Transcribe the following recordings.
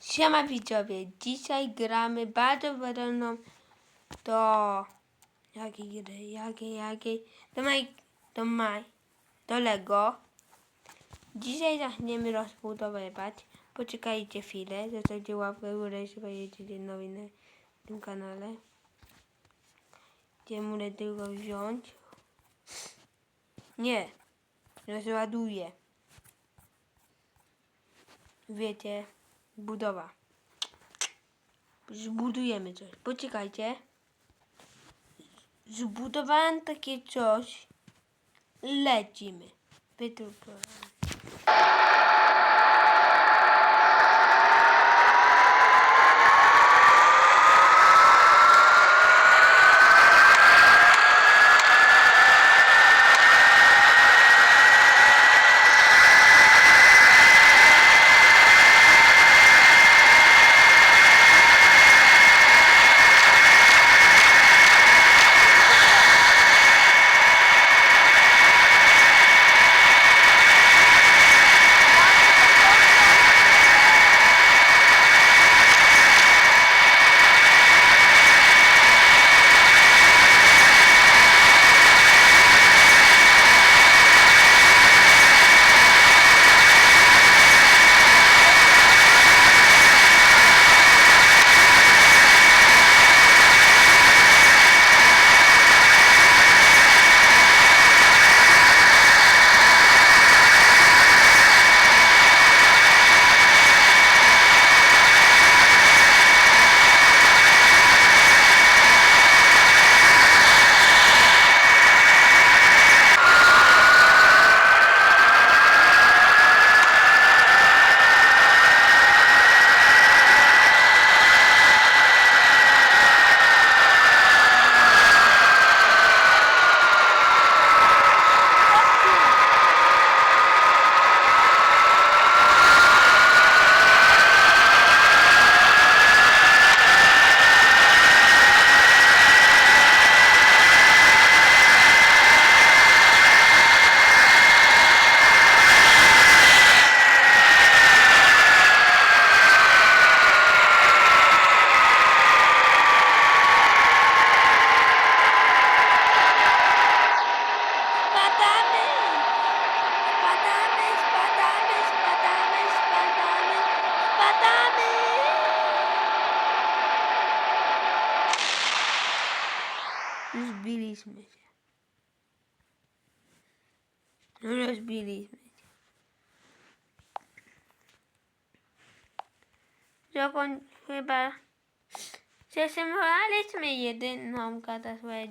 Siema widzowie, dzisiaj gramy bardzo podobną do jakiej gry, jakiej, jakiej, do maj, do maj, do Lego. Dzisiaj zaczniemy rozbudowywać. Poczekajcie chwilę, zostawcie łapkę w górę, jeśli będziecie nowi na tym kanale. Gdzie muszę tylko wziąć. Nie, rozładuję. Wiecie, budowa. Zbudujemy coś. Poczekajcie. Zbudowałem takie coś. Lecimy. Wydrukowałem. Dokąd chyba zasimulowaliśmy jedyną katastrofę.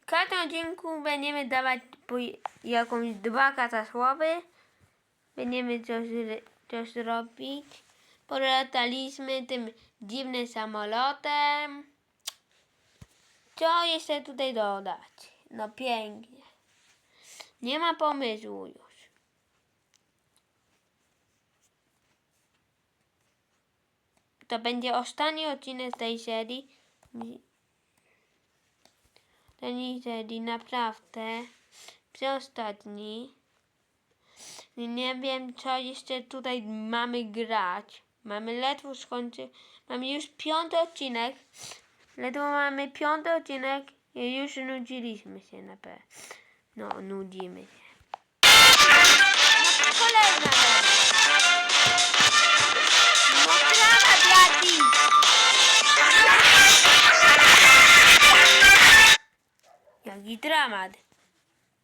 W każdym odcinku będziemy dawać po jakąś dwa katastrofy. Będziemy coś, coś robić. Polataliśmy tym dziwnym samolotem. Co jeszcze tutaj dodać? No pięknie. Nie ma pomysłu już. To będzie ostatni odcinek tej serii. Ten serii naprawdę przedostatni. Nie wiem, co jeszcze tutaj mamy grać. Mamy ledwo skończy. Mamy już piąty odcinek. Ledwo mamy piąty odcinek i już nudziliśmy się na pewno. No, nudzimy się.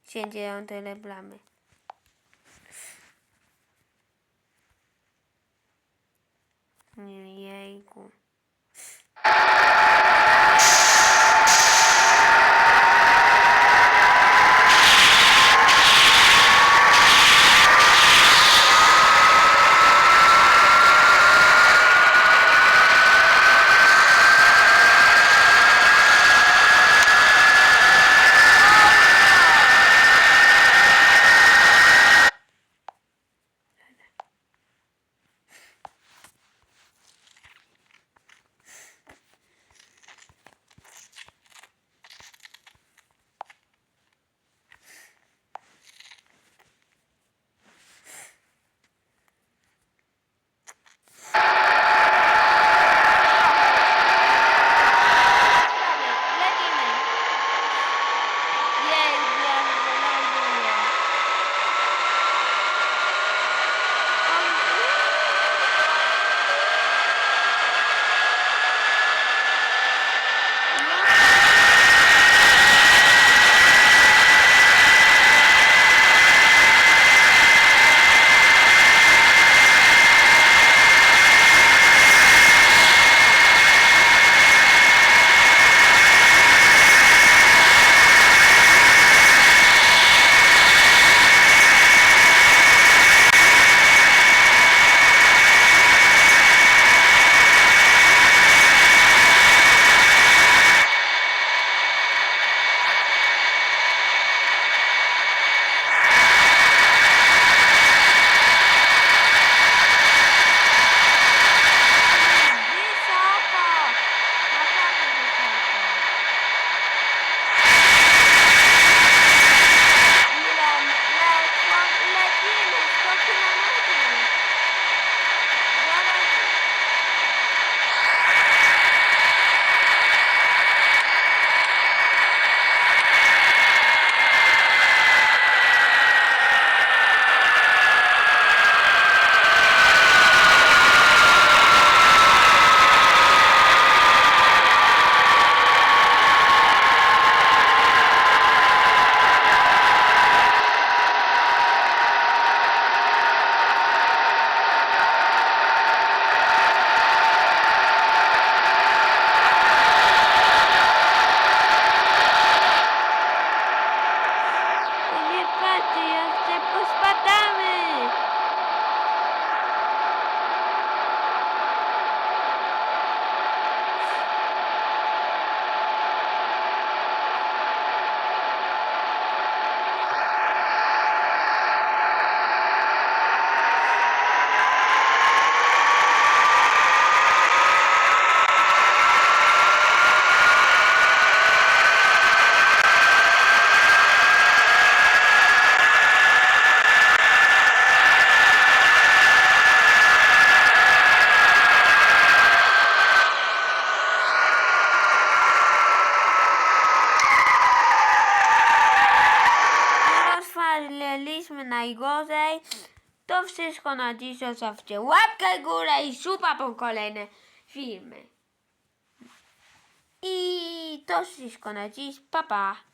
Się dzieją tyle plamy. Jejku. Господа zmarliśmy najgorzej. To wszystko na dziś. Zostawcie łapkę górę i suba po kolejne filmy. I to wszystko na dziś. Pa, pa.